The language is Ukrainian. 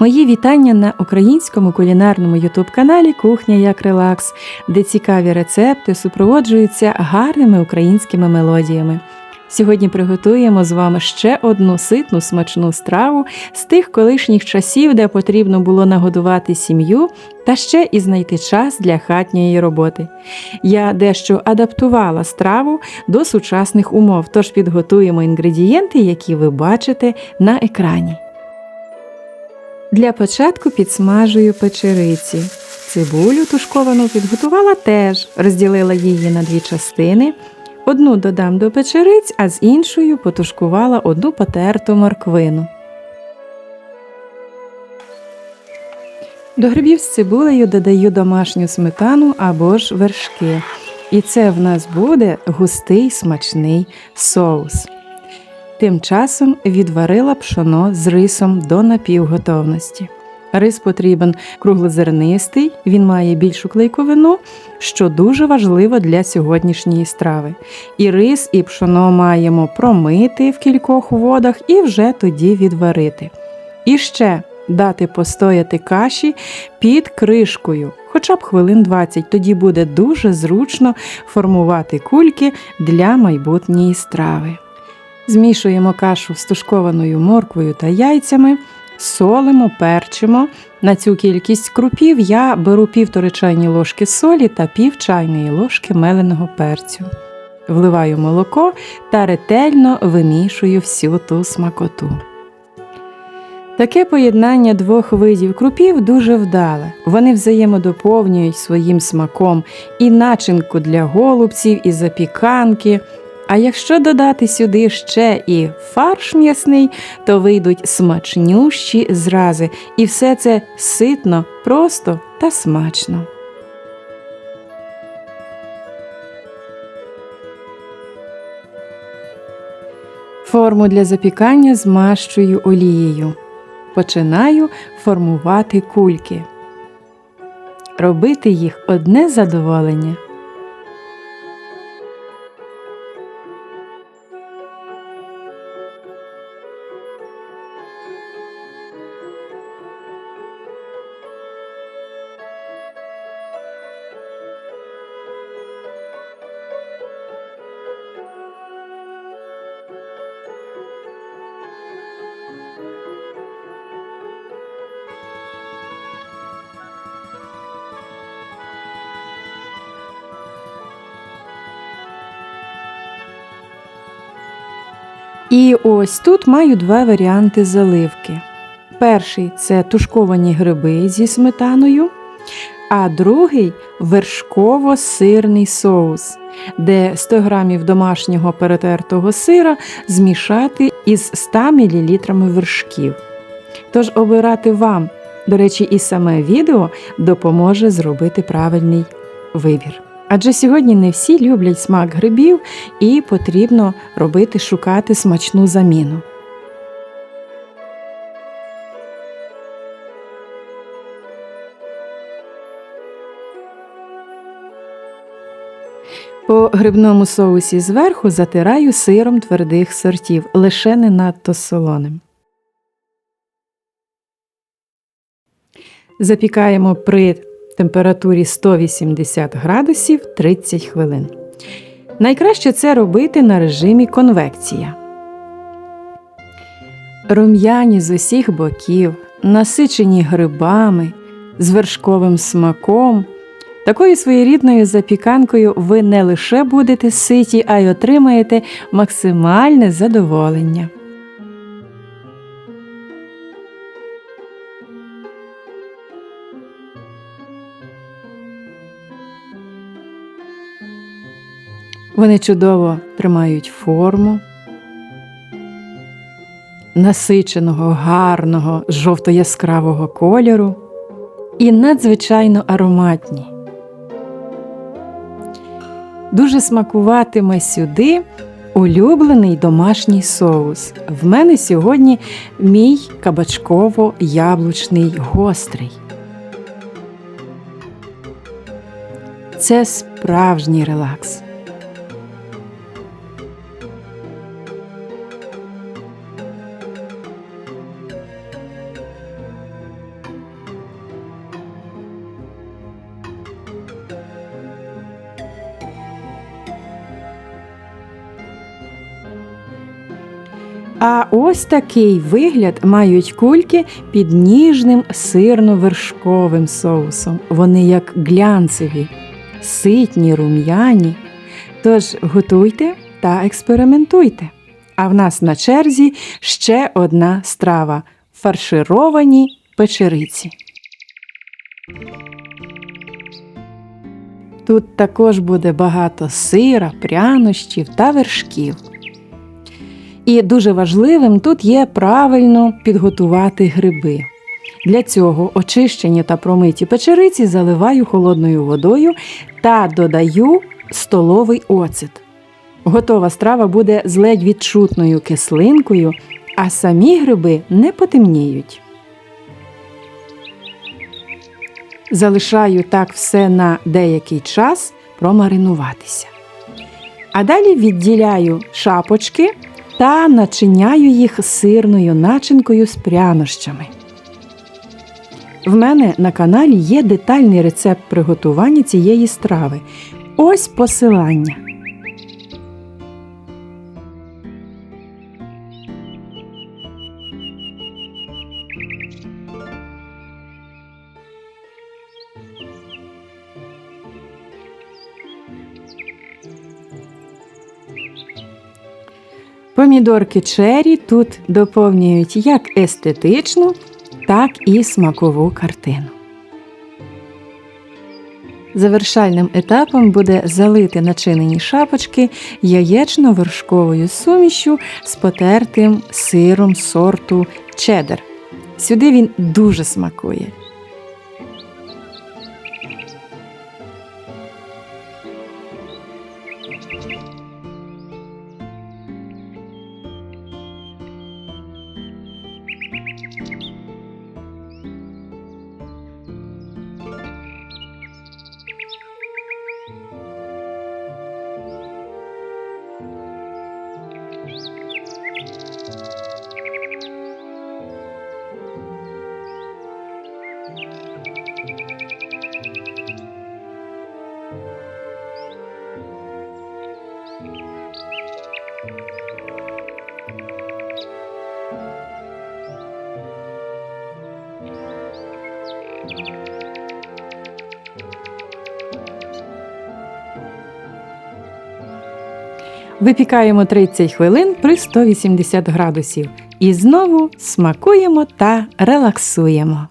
Мої вітання на українському кулінарному ютуб-каналі Кухня як релакс, де цікаві рецепти супроводжуються гарними українськими мелодіями. Сьогодні приготуємо з вами ще одну ситну смачну страву з тих колишніх часів, де потрібно було нагодувати сім'ю та ще і знайти час для хатньої роботи. Я дещо адаптувала страву до сучасних умов, тож підготуємо інгредієнти, які ви бачите на екрані. Для початку підсмажую печериці. Цибулю тушковану підготувала теж, розділила її на дві частини. Одну додам до печериць, а з іншою потушкувала одну потерту морквину. До грибів з цибулею додаю домашню сметану або ж вершки. І це в нас буде густий смачний соус. Тим часом відварила пшоно з рисом до напівготовності. Рис потрібен круглозернистий, він має більшу клейковину, що дуже важливо для сьогоднішньої страви. І рис, і пшоно маємо промити в кількох водах і вже тоді відварити. І ще дати постояти каші під кришкою, хоча б хвилин 20, тоді буде дуже зручно формувати кульки для майбутньої страви. Змішуємо кашу з тушкованою морквою та яйцями, солимо, перчимо. На цю кількість крупів я беру півтори чайні ложки солі та пів чайної ложки меленого перцю. Вливаю молоко та ретельно вимішую всю ту смакоту. Таке поєднання двох видів крупів дуже вдале. Вони взаємодоповнюють своїм смаком і начинку для голубців, і запіканки. А якщо додати сюди ще і фарш м'ясний, то вийдуть смачнющі зрази, і все це ситно, просто та смачно. Форму для запікання змащую олією. Починаю формувати кульки. Робити їх одне задоволення. І ось тут маю два варіанти заливки. Перший це тушковані гриби зі сметаною, а другий вершково-сирний соус, де 100 г домашнього перетертого сира змішати із 100 мл вершків. Тож обирати вам, до речі, і саме відео допоможе зробити правильний вибір. Адже сьогодні не всі люблять смак грибів і потрібно робити шукати смачну заміну. По грибному соусі зверху затираю сиром твердих сортів, лише не надто солоним. Запікаємо при температурі 180 градусів 30 хвилин. Найкраще це робити на режимі конвекція. Рум'яні з усіх боків, насичені грибами, з вершковим смаком. Такою своєрідною запіканкою ви не лише будете ситі, а й отримаєте максимальне задоволення. Вони чудово тримають форму, насиченого, гарного, жовто-яскравого кольору і надзвичайно ароматні. Дуже смакуватиме сюди улюблений домашній соус. В мене сьогодні мій кабачково-яблучний гострий. Це справжній релакс. А ось такий вигляд мають кульки під ніжним сирно-вершковим соусом. Вони як глянцеві, ситні, рум'яні. Тож готуйте та експериментуйте. А в нас на черзі ще одна страва фаршировані печериці. Тут також буде багато сира, прянощів та вершків. І дуже важливим тут є правильно підготувати гриби. Для цього очищені та промиті печериці заливаю холодною водою та додаю столовий оцет. Готова страва буде з ледь відчутною кислинкою, а самі гриби не потемніють. Залишаю так все на деякий час промаринуватися. А далі відділяю шапочки та начиняю їх сирною начинкою з прянощами. В мене на каналі є детальний рецепт приготування цієї страви. Ось посилання. Помідорки чері тут доповнюють як естетичну, так і смакову картину. Завершальним етапом буде залити начинені шапочки яєчно-вершковою сумішю з потертим сиром сорту чеддер. Сюди він дуже смакує. Випікаємо 30 хвилин при 180 градусів. І знову смакуємо та релаксуємо.